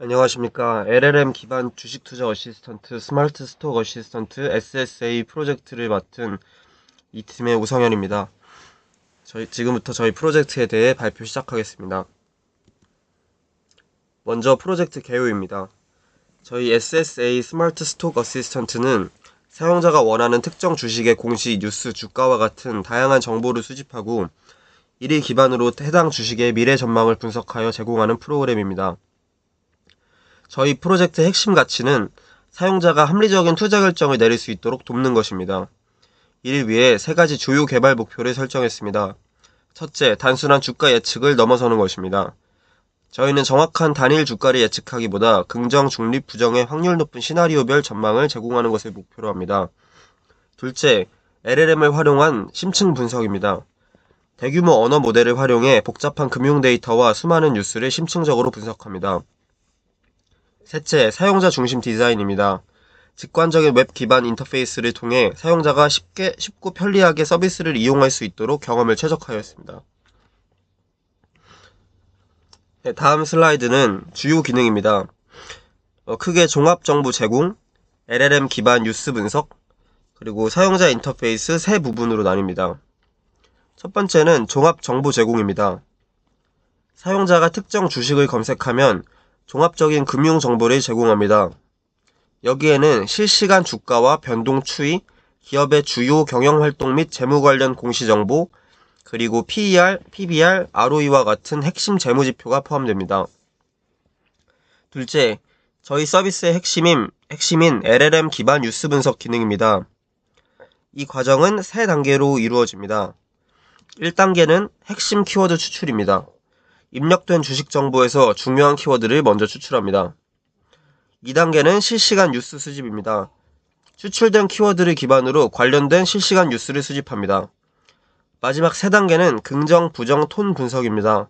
안녕하십니까. LLM 기반 주식 투자 어시스턴트, 스마트 스톡 어시스턴트, SSA 프로젝트를 맡은 이 팀의 우성현입니다. 저희, 지금부터 저희 프로젝트에 대해 발표 시작하겠습니다. 먼저 프로젝트 개요입니다. 저희 SSA 스마트 스톡 어시스턴트는 사용자가 원하는 특정 주식의 공시, 뉴스, 주가와 같은 다양한 정보를 수집하고 이를 기반으로 해당 주식의 미래 전망을 분석하여 제공하는 프로그램입니다. 저희 프로젝트의 핵심 가치는 사용자가 합리적인 투자 결정을 내릴 수 있도록 돕는 것입니다. 이를 위해 세 가지 주요 개발 목표를 설정했습니다. 첫째, 단순한 주가 예측을 넘어서는 것입니다. 저희는 정확한 단일 주가를 예측하기보다 긍정, 중립, 부정의 확률 높은 시나리오별 전망을 제공하는 것을 목표로 합니다. 둘째, LLM을 활용한 심층 분석입니다. 대규모 언어 모델을 활용해 복잡한 금융 데이터와 수많은 뉴스를 심층적으로 분석합니다. 셋째, 사용자 중심 디자인입니다. 직관적인 웹 기반 인터페이스를 통해 사용자가 쉽게, 쉽고 편리하게 서비스를 이용할 수 있도록 경험을 최적화하였습니다. 네, 다음 슬라이드는 주요 기능입니다. 어, 크게 종합 정보 제공, LLM 기반 뉴스 분석, 그리고 사용자 인터페이스 세 부분으로 나뉩니다. 첫 번째는 종합 정보 제공입니다. 사용자가 특정 주식을 검색하면 종합적인 금융 정보를 제공합니다. 여기에는 실시간 주가와 변동 추이, 기업의 주요 경영 활동 및 재무 관련 공시 정보, 그리고 PER, PBR, ROE와 같은 핵심 재무 지표가 포함됩니다. 둘째, 저희 서비스의 핵심인, 핵심인 LLM 기반 뉴스 분석 기능입니다. 이 과정은 세 단계로 이루어집니다. 1단계는 핵심 키워드 추출입니다. 입력된 주식 정보에서 중요한 키워드를 먼저 추출합니다. 2단계는 실시간 뉴스 수집입니다. 추출된 키워드를 기반으로 관련된 실시간 뉴스를 수집합니다. 마지막 3단계는 긍정, 부정, 톤 분석입니다.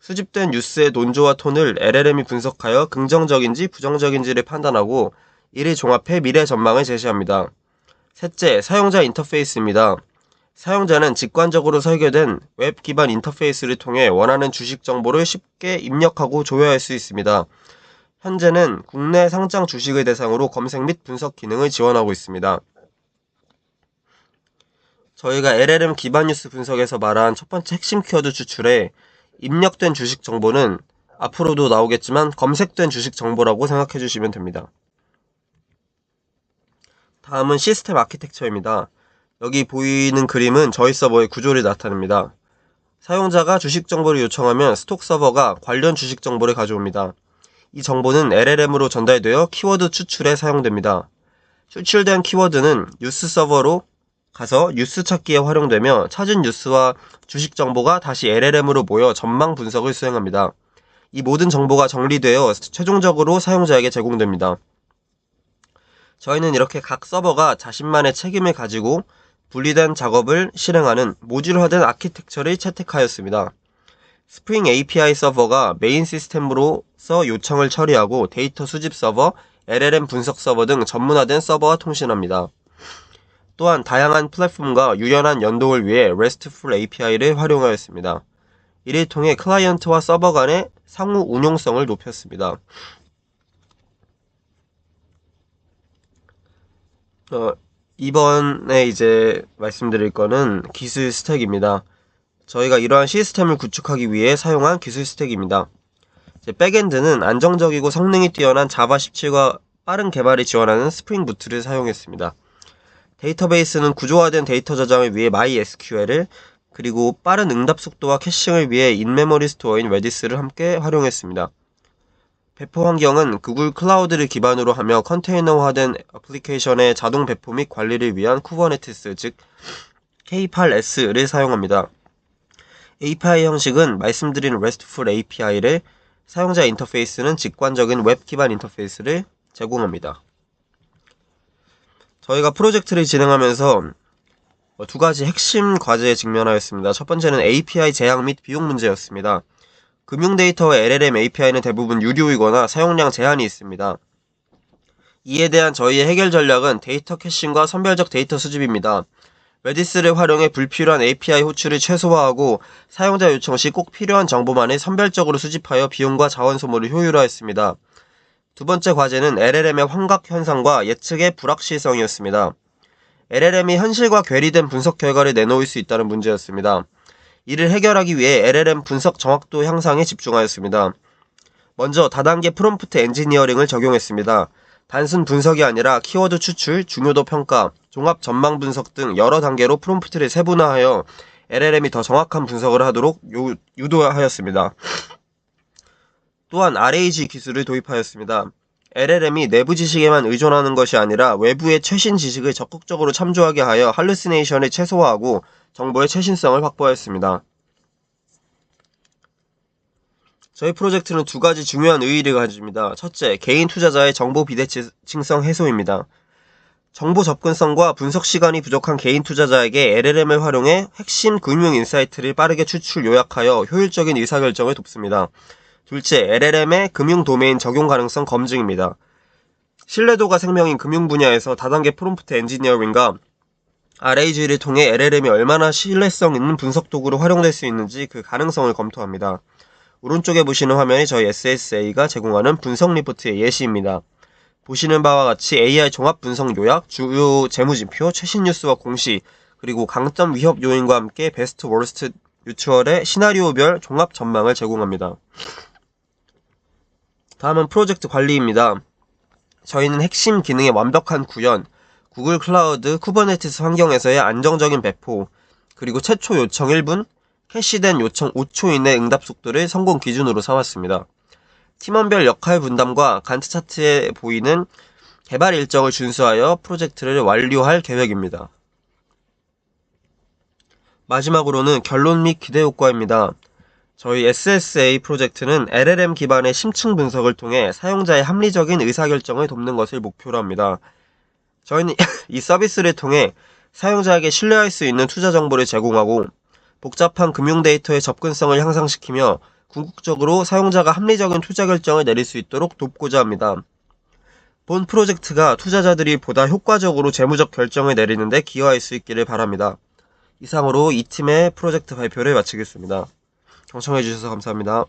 수집된 뉴스의 논조와 톤을 LLM이 분석하여 긍정적인지 부정적인지를 판단하고 이를 종합해 미래 전망을 제시합니다. 셋째, 사용자 인터페이스입니다. 사용자는 직관적으로 설계된 웹 기반 인터페이스를 통해 원하는 주식 정보를 쉽게 입력하고 조회할 수 있습니다. 현재는 국내 상장 주식을 대상으로 검색 및 분석 기능을 지원하고 있습니다. 저희가 LLM 기반 뉴스 분석에서 말한 첫 번째 핵심 키워드 추출에 입력된 주식 정보는 앞으로도 나오겠지만 검색된 주식 정보라고 생각해 주시면 됩니다. 다음은 시스템 아키텍처입니다. 여기 보이는 그림은 저희 서버의 구조를 나타냅니다. 사용자가 주식 정보를 요청하면 스톡 서버가 관련 주식 정보를 가져옵니다. 이 정보는 LLM으로 전달되어 키워드 추출에 사용됩니다. 추출된 키워드는 뉴스 서버로 가서 뉴스 찾기에 활용되며 찾은 뉴스와 주식 정보가 다시 LLM으로 모여 전망 분석을 수행합니다. 이 모든 정보가 정리되어 최종적으로 사용자에게 제공됩니다. 저희는 이렇게 각 서버가 자신만의 책임을 가지고 분리된 작업을 실행하는 모듈화된 아키텍처를 채택하였습니다. 스프링 API 서버가 메인 시스템으로서 요청을 처리하고 데이터 수집 서버, LLM 분석 서버 등 전문화된 서버와 통신합니다. 또한 다양한 플랫폼과 유연한 연동을 위해 RESTful API를 활용하였습니다. 이를 통해 클라이언트와 서버 간의 상호 운용성을 높였습니다. 어, 이번에 이제 말씀드릴 거는 기술 스택입니다. 저희가 이러한 시스템을 구축하기 위해 사용한 기술 스택입니다. 백엔드는 안정적이고 성능이 뛰어난 자바 17과 빠른 개발을 지원하는 스프링 부트를 사용했습니다. 데이터베이스는 구조화된 데이터 저장을 위해 MySQL을 그리고 빠른 응답 속도와 캐싱을 위해 인메모리 스토어인 레디스를 함께 활용했습니다. 배포 환경은 구글 클라우드를 기반으로 하며 컨테이너화된 애플리케이션의 자동 배포 및 관리를 위한 쿠버네티스 즉 K8s를 사용합니다. API 형식은 말씀드린 RESTful API를 사용자 인터페이스는 직관적인 웹 기반 인터페이스를 제공합니다. 저희가 프로젝트를 진행하면서 두 가지 핵심 과제에 직면하였습니다. 첫 번째는 API 제약 및 비용 문제였습니다. 금융 데이터와 LLM API는 대부분 유료이거나 사용량 제한이 있습니다. 이에 대한 저희의 해결 전략은 데이터 캐싱과 선별적 데이터 수집입니다. 레디스를 활용해 불필요한 API 호출을 최소화하고 사용자 요청 시 꼭 필요한 정보만을 선별적으로 수집하여 비용과 자원 소모를 효율화했습니다. 두 번째 과제는 LLM의 환각 현상과 예측의 불확실성이었습니다. LLM이 현실과 괴리된 분석 결과를 내놓을 수 있다는 문제였습니다. 이를 해결하기 위해 LLM 분석 정확도 향상에 집중하였습니다. 먼저 다단계 프롬프트 엔지니어링을 적용했습니다. 단순 분석이 아니라 키워드 추출, 중요도 평가, 종합 전망 분석 등 여러 단계로 프롬프트를 세분화하여 LLM이 더 정확한 분석을 하도록 요- 유도하였습니다. 또한 RAG 기술을 도입하였습니다. LLM이 내부 지식에만 의존하는 것이 아니라 외부의 최신 지식을 적극적으로 참조하게 하여 할루시네이션을 최소화하고 정보의 최신성을 확보하였습니다. 저희 프로젝트는 두 가지 중요한 의의를 가집니다. 첫째, 개인 투자자의 정보 비대칭성 해소입니다. 정보 접근성과 분석 시간이 부족한 개인 투자자에게 LLM을 활용해 핵심 금융 인사이트를 빠르게 추출 요약하여 효율적인 의사결정을 돕습니다. 둘째, LLM의 금융 도메인 적용 가능성 검증입니다. 신뢰도가 생명인 금융 분야에서 다단계 프롬프트 엔지니어링과 RAG를 통해 LLM이 얼마나 신뢰성 있는 분석 도구로 활용될 수 있는지 그 가능성을 검토합니다. 오른쪽에 보시는 화면이 저희 SSA가 제공하는 분석 리포트의 예시입니다. 보시는 바와 같이 AI 종합 분석 요약, 주요 재무진표, 최신 뉴스와 공시, 그리고 강점 위협 요인과 함께 베스트 워스트 뮤추얼의 시나리오별 종합 전망을 제공합니다. 다음은 프로젝트 관리입니다. 저희는 핵심 기능의 완벽한 구현, 구글 클라우드 쿠버네티스 환경에서의 안정적인 배포, 그리고 최초 요청 1분, 캐시된 요청 5초 이내 응답 속도를 성공 기준으로 삼았습니다. 팀원별 역할 분담과 간트 차트에 보이는 개발 일정을 준수하여 프로젝트를 완료할 계획입니다. 마지막으로는 결론 및 기대 효과입니다. 저희 SSA 프로젝트는 LLM 기반의 심층 분석을 통해 사용자의 합리적인 의사결정을 돕는 것을 목표로 합니다. 저희는 이 서비스를 통해 사용자에게 신뢰할 수 있는 투자 정보를 제공하고 복잡한 금융 데이터의 접근성을 향상시키며 궁극적으로 사용자가 합리적인 투자 결정을 내릴 수 있도록 돕고자 합니다. 본 프로젝트가 투자자들이 보다 효과적으로 재무적 결정을 내리는데 기여할 수 있기를 바랍니다. 이상으로 이 팀의 프로젝트 발표를 마치겠습니다. 경청해주셔서 감사합니다.